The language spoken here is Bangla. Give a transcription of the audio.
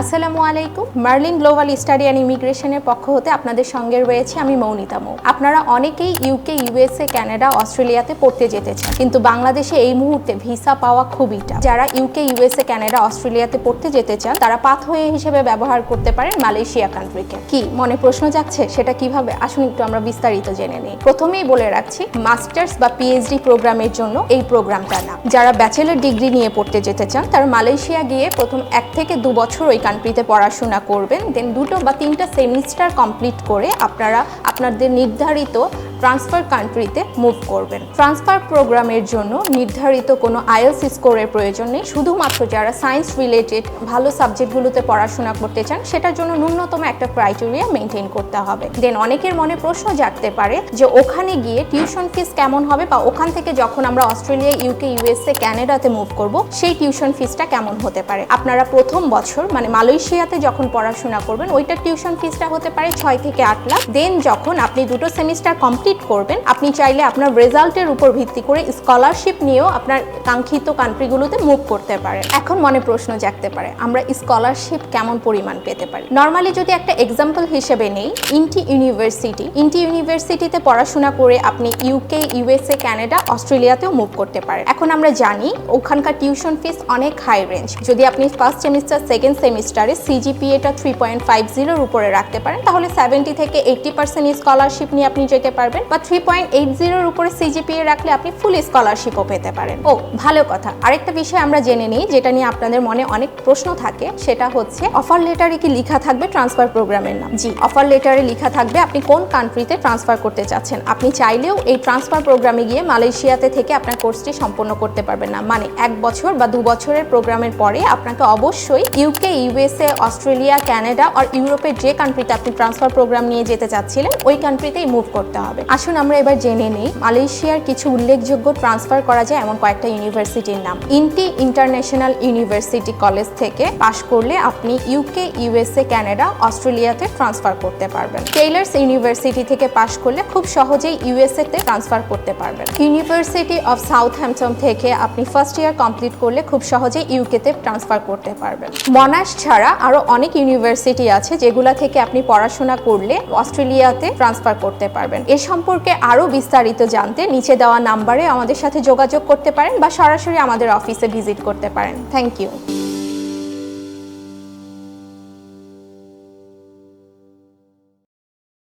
আসসালামু আলাইকুম। মার্লিন গ্লোবাল স্টাডি অ্যান্ড ইমিগ্রেশনের পক্ষ হতে আপনাদের সঙ্গে রয়েছে আমি মৌনিতা মৌ। আপনারা অনেকেই ইউকে, ইউএসএ কানাডা অস্ট্রেলিয়াতে পড়তে যেতে চান, কিন্তু বাংলাদেশে এই মুহূর্তে ভিসা পাওয়া খুবই টাফ যারা ইউকে, ইউএসএ কানাডা অস্ট্রেলিয়াতে পড়তে যেতে চান, তারা পাথওয়ে হিসেবে ব্যবহার করতে পারেন মালয়েশিয়া কান্ট্রিকে কি। মনে প্রশ্ন যাচ্ছে সেটা কীভাবে? আসুন একটু আমরা বিস্তারিত জেনে নিই। প্রথমেই বলে রাখছি, মাস্টার্স বা পিএইচডি প্রোগ্রামের জন্য এই প্রোগ্রামটা না যারা ব্যাচেলর ডিগ্রি নিয়ে পড়তে যেতে চান, তারা মালয়েশিয়া গিয়ে প্রথম এক থেকে দু বছর ওই কান্ট্রিতে পড়াশোনা করবেন দেন দুটো বা তিনটা সেমিস্টার কমপ্লিট করে আপনারা আপনাদের নির্ধারিত ট্রান্সফার কান্ট্রিতে মুভ করবেন। ট্রান্সফার প্রোগ্রামের জন্য নির্ধারিত কোনো আইএলস স্কোরের প্রয়োজন নেই। শুধুমাত্র যারা সায়েন্স রিলেটেড ভালো সাবজেক্টগুলোতে পড়াশোনা করতে চান, সেটার জন্য ন্যূনতম একটা ক্রাইটেরিয়া মেনটেন করতে হবে। দেন অনেকের মনে প্রশ্ন জাগতে পারে যে ওখানে গিয়ে টিউশন ফিস কেমন হবে বা ওখান থেকে যখন আমরা অস্ট্রেলিয়া ইউকে ইউএসএ ক্যানাডাতে মুভ করব, সেই টিউশন ফিসটা কেমন হতে পারে? আপনারা প্রথম বছর মানে মালয়েশিয়াতে যখন পড়াশোনা করবেন, ওইটার টিউশন ফিসটা হতে পারে ছয় থেকে আট লাখ। দেন যখন আপনি দুটো সেমিস্টার কমপ্লিট করবেন। আপনি চাইলে আপনার রেজাল্টের উপর ভিত্তি করে স্কলারশিপ নিয়েও আপনার কাঙ্ক্ষিত কান্ট্রিগুলোতে মুভ করতে পারেন। এখন মনে প্রশ্ন জাগতে পারে, আমরা স্কলারশিপ কেমন পরিমাণ পেতে পারি? নর্মালি যদি একটা এক্সাম্পল হিসেবে নেই, ইন্টি ইউনিভার্সিটি। ইন্টি ইউনিভার্সিটিতে পড়াশোনা করে আপনি ইউকে ইউএসএ কানাডা অস্ট্রেলিয়াতেও মুভ করতে পারেন। এখন আমরা জানি, ওখানকার টিউশন ফিস অনেক হাই রেঞ্জ যদি আপনি ফার্স্ট সেমিস্টার সেকেন্ড সেমিস্টারে সিজিপিএটা থ্রি পয়েন্ট ফাইভ জিরোর উপরে রাখতে পারেন, তাহলে সেভেন্টি থেকে এইটটি পার্সেন্ট স্কলারশিপ নিয়ে আপনি যেতে পারবেন। বা থ্রি পয়েন্ট এইট জিরোর উপরে সিজিপিএ রাখলে আপনি ফুল স্কলারশিপও পেতে পারেন। ও, ভালো কথা। আরেকটা বিষয় আমরা জেনে নিই, যেটা নিয়ে আপনাদের মনে অনেক প্রশ্ন থাকে, সেটা হচ্ছে অফার লেটারে কি লেখা থাকবে ট্রান্সফার প্রোগ্রামের নাম? জি অফার লেটারে লেখা থাকবে আপনি কোন কান্ট্রিতে ট্রান্সফার করতে চাচ্ছেন? আপনি চাইলেও এই ট্রান্সফার প্রোগ্রামে গিয়ে মালয়েশিয়াতে থেকে আপনার কোর্সটি সম্পন্ন করতে পারবেন না। মানে এক বছর বা দু বছরের প্রোগ্রামের পরে আপনাকে অবশ্যই ইউকে ইউএসএ অস্ট্রেলিয়া কানাডা আর ইউরোপের যে কান্ট্রিতে আপনি ট্রান্সফার প্রোগ্রাম নিয়ে যেতে চাচ্ছিলেন, ওই কান্ট্রিতেই মুভ করতে হবে। আসুন আমরা এবার জেনে নিই, মালয়েশিয়ার কিছু উল্লেখযোগ্য ট্রান্সফার করা যায় এমন কয়েকটা ইউনিভার্সিটির নাম। ইন্টি ইন্টারন্যাশনাল ইউনিভার্সিটি কলেজ থেকে পাশ করলে আপনি ইউকে ইউএসএ কানাডা অস্ট্রেলিয়াতে ট্রান্সফার করতে পারবেন। টেইলার্স ইউনিভার্সিটি থেকে পাশ করলে খুব সহজেই ইউএসএ তে ট্রান্সফার করতে পারবেন। ইউনিভার্সিটি অফ সাউথ হ্যাম্পটন থেকে আপনি ফার্স্ট ইয়ার কমপ্লিট করলে খুব সহজেই ইউকে তে ট্রান্সফার করতে পারবেন। মনাশ ছাড়া আরও অনেক ইউনিভার্সিটি আছে যেগুলা থেকে আপনি পড়াশোনা করলে অস্ট্রেলিয়াতে ট্রান্সফার করতে পারবেন। এ সম্পর্কে আরও বিস্তারিত জানতে নিচে দেওয়া নাম্বারে আমাদের সাথে যোগাযোগ করতে পারেন বা সরাসরি আমাদের অফিসে ভিজিট করতে পারেন। Thank you